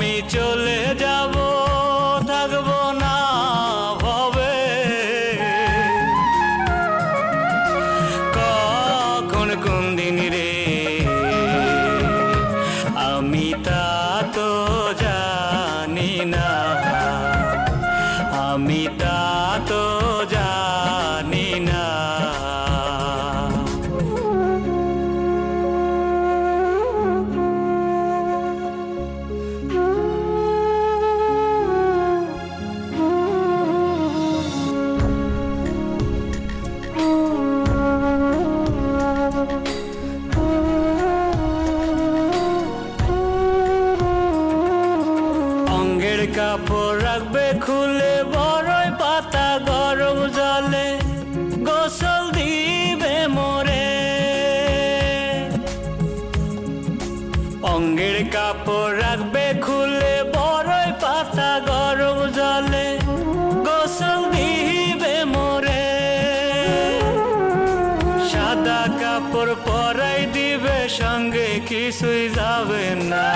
me, Joe. কাপড় রাখবে খুলে, বড়ই পাতা গরম জলে, গোসল দিবে মোরে। অঙ্গের কাপড় রাখবে খুলে, বড়ই পাতা গরম জলে, গোসল দিবে মোরে। সাদা কাপড় পরাই দিবে, সঙ্গে কিছুই যাবে না।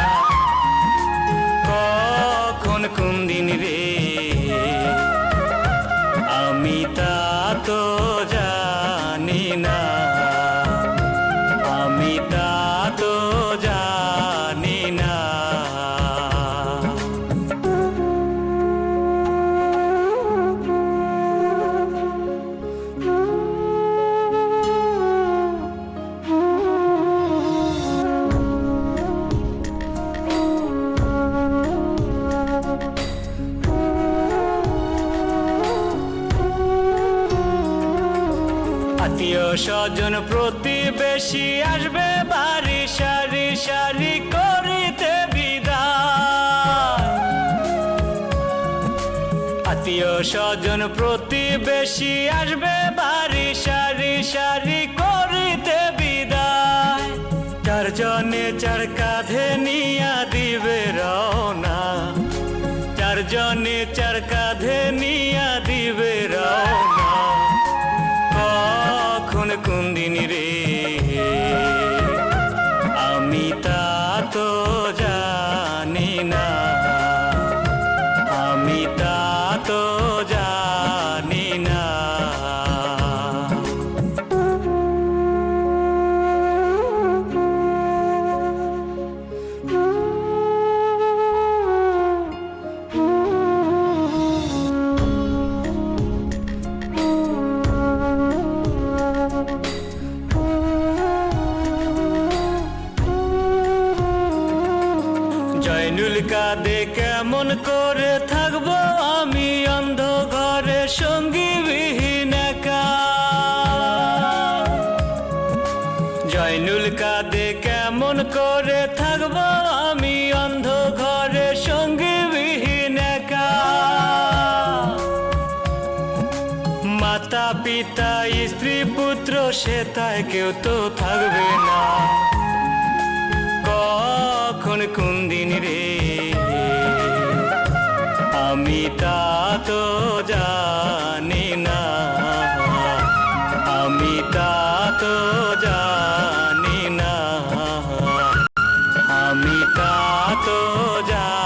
কখন কোন দিন রে আত্মীয় স্বজন প্রতিবেশী আসবে বাড়ি সারি সারি করিতে বিদায়। আত্মীয় স্বজন প্রতিবেশী আসবে বাড়ি সারি সারি করিতে বিদায়। চারজনে চার কাঁধে নিয়া দিবে রওনা কোন দিন জয়নুল কাঁদে কেমন করে থাকব আমি অন্ধ ঘরে সঙ্গী বিহীন একা। জয়নুল কাঁদে কেমন করে থাকব আমি অন্ধ ঘরে সঙ্গী বিহীন মাতা পিতা স্ত্রী, পুত্র, সে তাই কেউ তো থাকবে না। এমন কোন দিন রে? আমি তা তো জানি না। আমি তা তো জানি না। আমি তা তো জানি